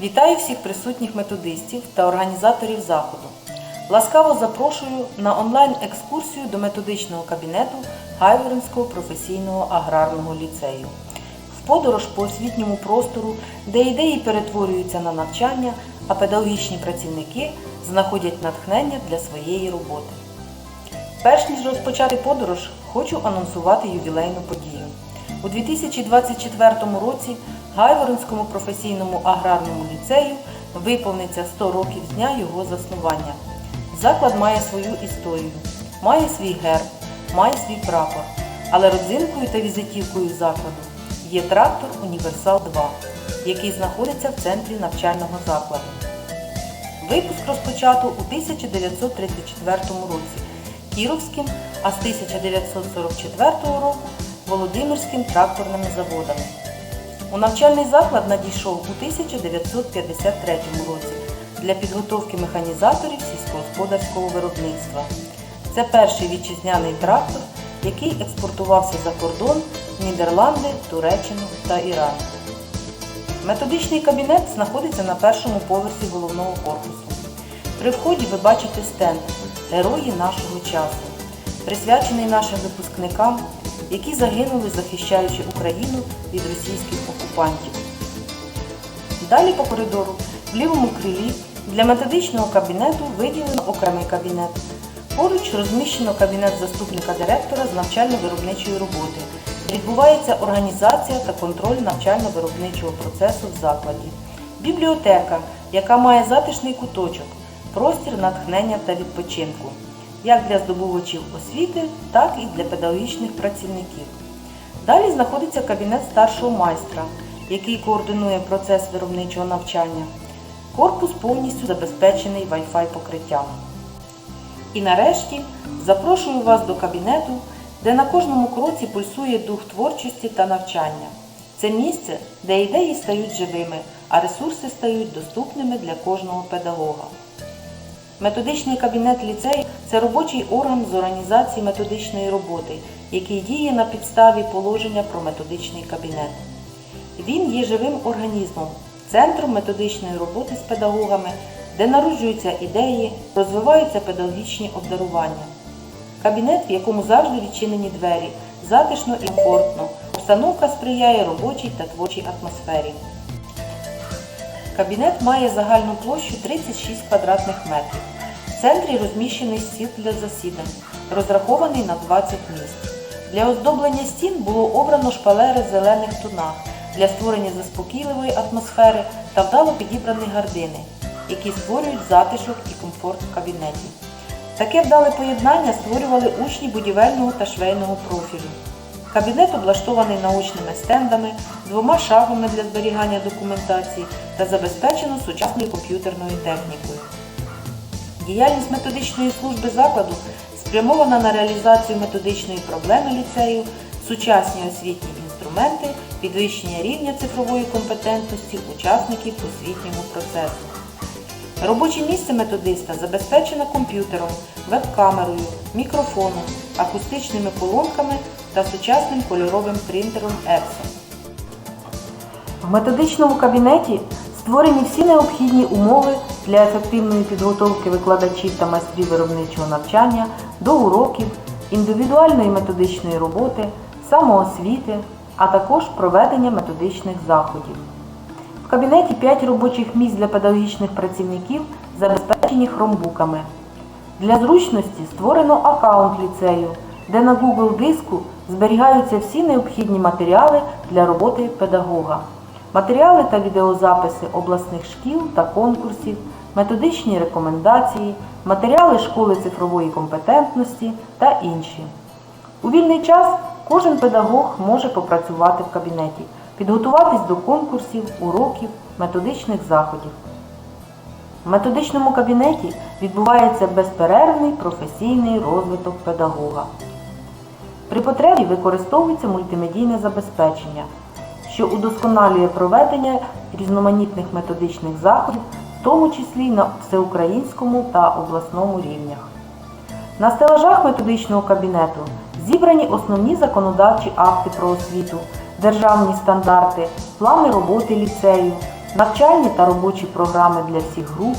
Вітаю всіх присутніх методистів та організаторів заходу. Ласкаво запрошую на онлайн-екскурсію до методичного кабінету Гайворонського професійного аграрного ліцею. В подорож по освітньому простору, де ідеї перетворюються на навчання, а педагогічні працівники знаходять натхнення для своєї роботи. Перш ніж розпочати подорож, хочу анонсувати ювілейну подію. У 2024 році Гайворонському професійному аграрному ліцею виповниться 100 років з дня його заснування. Заклад має свою історію, має свій герб, має свій прапор, але родзинкою та візитівкою закладу є трактор Універсал 2, який знаходиться в центрі навчального закладу. Випуск розпочато у 1934 році Кіровським, а з 1944 року Володимирським тракторними заводами. У навчальний заклад надійшов у 1953 році для підготовки механізаторів сільськогосподарського виробництва. Це перший вітчизняний трактор, який експортувався за кордон Нідерланди, Туреччину та Іран. Методичний кабінет знаходиться на першому поверсі головного корпусу. При вході ви бачите стенд Герої нашого часу, присвячений нашим випускникам, які загинули, захищаючи Україну від російських окупантів. Далі по коридору, в лівому крилі, для методичного кабінету виділено окремий кабінет. Поруч розміщено кабінет заступника директора з навчально-виробничої роботи. Відбувається організація та контроль навчально-виробничого процесу в закладі. Бібліотека, яка має затишний куточок, простір натхнення та відпочинку, як для здобувачів освіти, так і для педагогічних працівників. Далі знаходиться кабінет старшого майстра, який координує процес виробничого навчання. Корпус повністю забезпечений Wi-Fi покриттям. І нарешті запрошую вас до кабінету, де на кожному кроці пульсує дух творчості та навчання. Це місце, де ідеї стають живими, а ресурси стають доступними для кожного педагога. Методичний кабінет ліцею це робочий орган з організації методичної роботи, який діє на підставі положення про методичний кабінет. Він є живим організмом, центром методичної роботи з педагогами, де народжуються ідеї, розвиваються педагогічні обдарування. Кабінет, в якому завжди відчинені двері, затишно і комфортно, обстановка сприяє робочій та творчій атмосфері. Кабінет має загальну площу 36 квадратних метрів. В центрі розміщений стіл для засідань, розрахований на 20 місць. Для оздоблення стін було обрано шпалери в зелених тонах для створення заспокійливої атмосфери та вдало підібрані гардини, які створюють затишок і комфорт в кабінеті. Таке вдале поєднання створювали учні будівельного та швейного профілю. Кабінет облаштований научними стендами, двома шафами для зберігання документації та забезпечено сучасною комп'ютерною технікою. Діяльність методичної служби закладу спрямована на реалізацію методичної проблеми ліцею, сучасні освітні інструменти, підвищення рівня цифрової компетентності учасників освітнього процесу. Робоче місце методиста забезпечено комп'ютером, веб-камерою, мікрофоном, акустичними колонками та сучасним кольоровим принтером Epson. В методичному кабінеті створені всі необхідні умови для ефективної підготовки викладачів та майстрів виробничого навчання до уроків, індивідуальної методичної роботи, самоосвіти, а також проведення методичних заходів. В кабінеті 5 робочих місць для педагогічних працівників забезпечені хромбуками. Для зручності створено аккаунт ліцею, де на Google диску зберігаються всі необхідні матеріали для роботи педагога. Матеріали та відеозаписи обласних шкіл та конкурсів, методичні рекомендації, матеріали школи цифрової компетентності та інші. У вільний час кожен педагог може попрацювати в кабінеті, підготуватись до конкурсів, уроків, методичних заходів. В методичному кабінеті відбувається безперервний професійний розвиток педагога. При потребі використовується мультимедійне забезпечення, що удосконалює проведення різноманітних методичних заходів, в тому числі на всеукраїнському та обласному рівнях. На стелажах методичного кабінету зібрані основні законодавчі акти про освіту, державні стандарти, плани роботи ліцею, навчальні та робочі програми для всіх груп,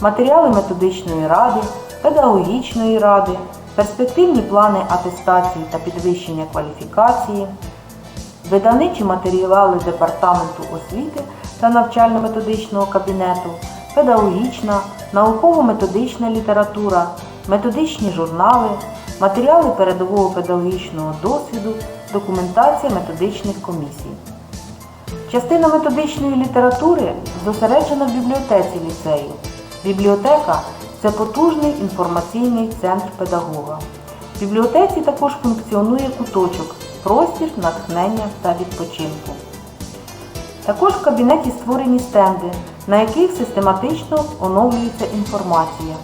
матеріали методичної ради, педагогічної ради, перспективні плани атестації та підвищення кваліфікації, видавничі матеріали Департаменту освіти та навчально-методичного кабінету, педагогічна, науково-методична література, методичні журнали, матеріали передового педагогічного досвіду, документація методичних комісій. Частина методичної літератури зосереджена в бібліотеці ліцею. Бібліотека це потужний інформаційний центр педагога. В бібліотеці також функціонує куточок, простір натхнення та відпочинку. Також в кабінеті створені стенди, на яких систематично оновлюється інформація.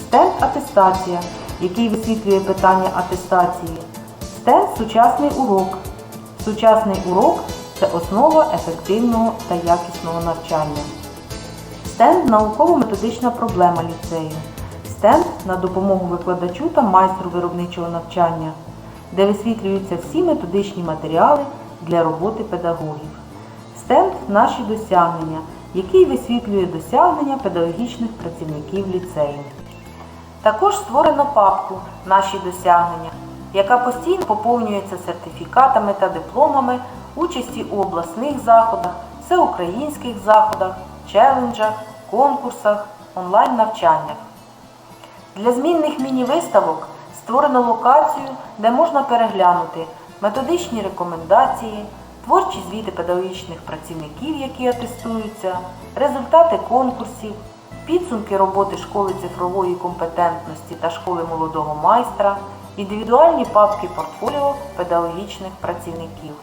Стенд атестація, який висвітлює питання атестації. Стенд сучасний урок. Сучасний урок це основа ефективного та якісного навчання. Стенд науково-методична проблема ліцею. Стенд на допомогу викладачу та майстру виробничого навчання, де висвітлюються всі методичні матеріали для роботи педагогів. Стенд наші досягнення, який висвітлює досягнення педагогічних працівників ліцею. Також створено папку Наші досягнення, яка постійно поповнюється сертифікатами та дипломами участі у обласних заходах, всеукраїнських заходах, челенджах, конкурсах, онлайн-навчаннях. Для змінних міні-виставок створено локацію, де можна переглянути методичні рекомендації, творчі звіти педагогічних працівників, які атестуються, результати конкурсів, підсумки роботи школи цифрової компетентності та школи молодого майстра, індивідуальні папки портфоліо педагогічних працівників.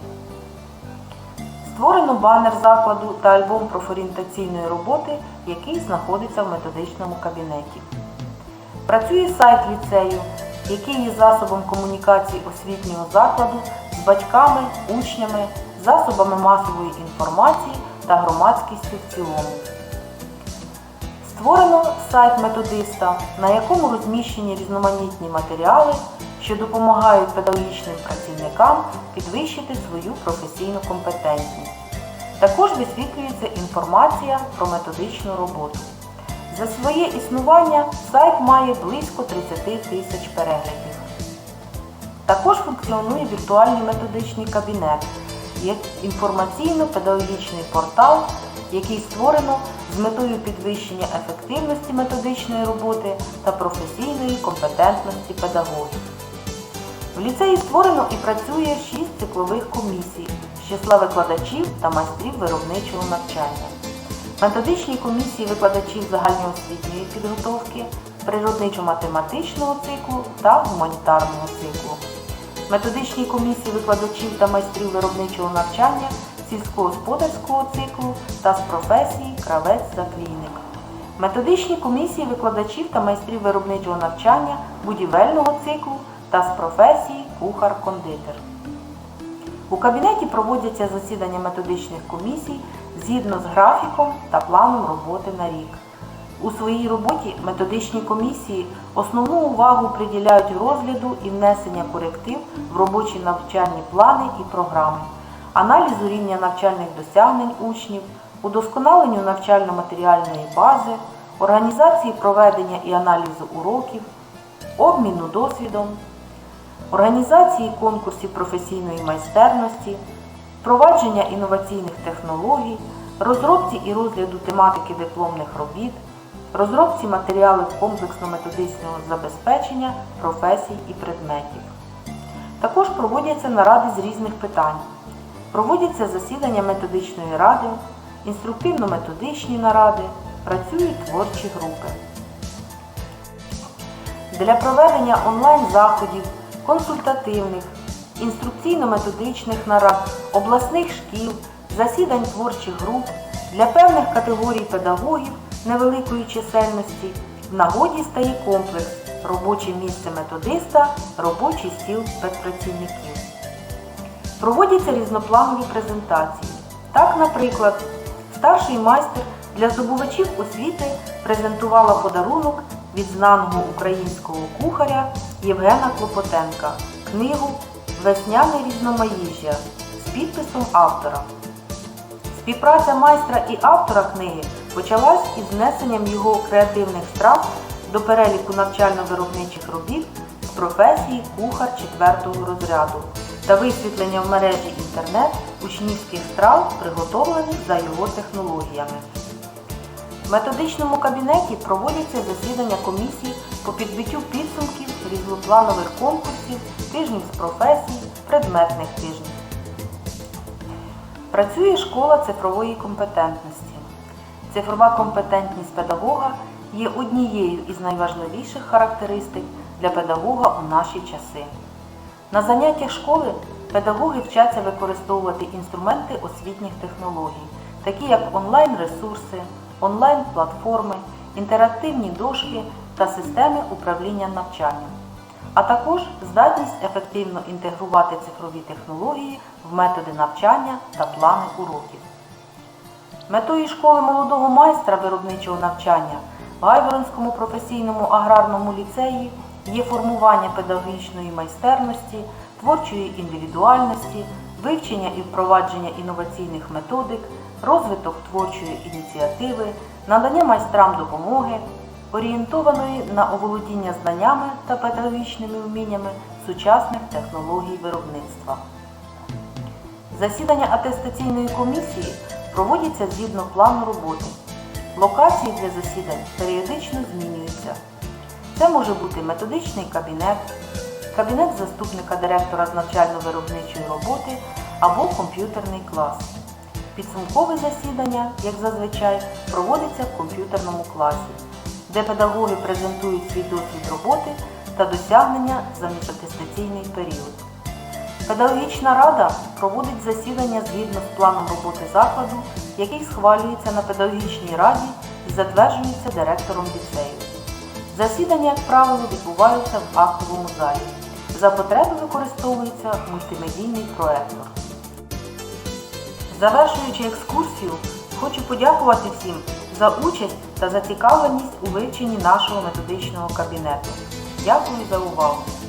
Створено банер закладу та альбом профорієнтаційної роботи, який знаходиться в методичному кабінеті. Працює сайт ліцею, який є засобом комунікації освітнього закладу з батьками, учнями, засобами масової інформації та громадськістю в цілому. Створено сайт методиста, на якому розміщені різноманітні матеріали, що допомагають педагогічним працівникам підвищити свою професійну компетентність. Також висвітлюється інформація про методичну роботу. За своє існування сайт має близько 30 тисяч переглядів. Також функціонує віртуальний методичний кабінет, як інформаційно-педагогічний портал, який створено з метою підвищення ефективності методичної роботи та професійної компетентності педагогів. В ліцеї створено і працює 6 циклових комісій з числа викладачів та майстрів виробничого навчання. Методичні комісії викладачів загальноосвітньої підготовки, природничо-математичного циклу та гуманітарного циклу. Методичні комісії викладачів та майстрів виробничого навчання сільськогосподарського циклу та з професії кравець-заклійник. Методичні комісії викладачів та майстрів виробничого навчання будівельного циклу та з професії кухар-кондитер. У кабінеті проводяться засідання методичних комісій згідно з графіком та планом роботи на рік. У своїй роботі методичні комісії основну увагу приділяють розгляду і внесення коректив в робочі навчальні плани і програми, аналізу рівня навчальних досягнень учнів, удосконаленню навчально-матеріальної бази, організації проведення і аналізу уроків, обміну досвідом, організації конкурсів професійної майстерності, впровадження інноваційних технологій, розробці і розгляду тематики дипломних робіт, розробці матеріалів комплексно-методичного забезпечення професій і предметів. Також проводяться наради з різних питань. Проводяться засідання методичної ради, інструктивно-методичні наради, працюють творчі групи. Для проведення онлайн-заходів, консультативних, інструкційно-методичних нарад, обласних шкіл, засідань творчих груп для певних категорій педагогів невеликої чисельності в нагоді стає комплекс робоче місце методиста, робочий стіл спецпрацівників. Проводяться різнопланові презентації. Так, наприклад, старший майстер для здобувачів освіти презентувала подарунок від знаного українського кухаря Євгена Клопотенка книгу Весняне різномаїжжя з підписом автора. Співпраця майстра і автора книги почалась із внесенням його креативних страв до переліку навчально-виробничих робіт з професії кухар 4 розряду та висвітлення в мережі інтернет учнівських страв, приготовлених за його технологіями. В методичному кабінеті проводяться засідання комісії по підбиттю підсумків різнопланових конкурсів, тижнів з професій, предметних тижнів. Працює школа цифрової компетентності. Цифрова компетентність педагога є однією із найважливіших характеристик для педагога у наші часи. На заняттях школи педагоги вчаться використовувати інструменти освітніх технологій, такі як онлайн-ресурси, онлайн-платформи, інтерактивні дошки та системи управління навчанням, а також здатність ефективно інтегрувати цифрові технології в методи навчання та плани уроків. Метою школи молодого майстра виробничого навчання в Гайворонському професійному аграрному ліцеї є формування педагогічної майстерності, творчої індивідуальності, вивчення і впровадження інноваційних методик, розвиток творчої ініціативи, надання майстрам допомоги, орієнтованої на оволодіння знаннями та педагогічними вміннями сучасних технологій виробництва. Засідання атестаційної комісії проводяться згідно плану роботи. Локації для засідань періодично змінюються. Це може бути методичний кабінет, кабінет заступника директора з навчально-виробничої роботи або комп'ютерний клас. Підсумкове засідання, як зазвичай, проводиться в комп'ютерному класі, де педагоги презентують свій досвід роботи та досягнення за міжатестаційний період. Педагогічна рада проводить засідання згідно з планом роботи закладу, який схвалюється на педагогічній раді і затверджується директором ліцею. Засідання, як правило, відбуваються в актовому залі. За потреби використовується мультимедійний проектор. Завершуючи екскурсію, хочу подякувати всім за участь та зацікавленість у вивченні нашого методичного кабінету. Дякую за увагу!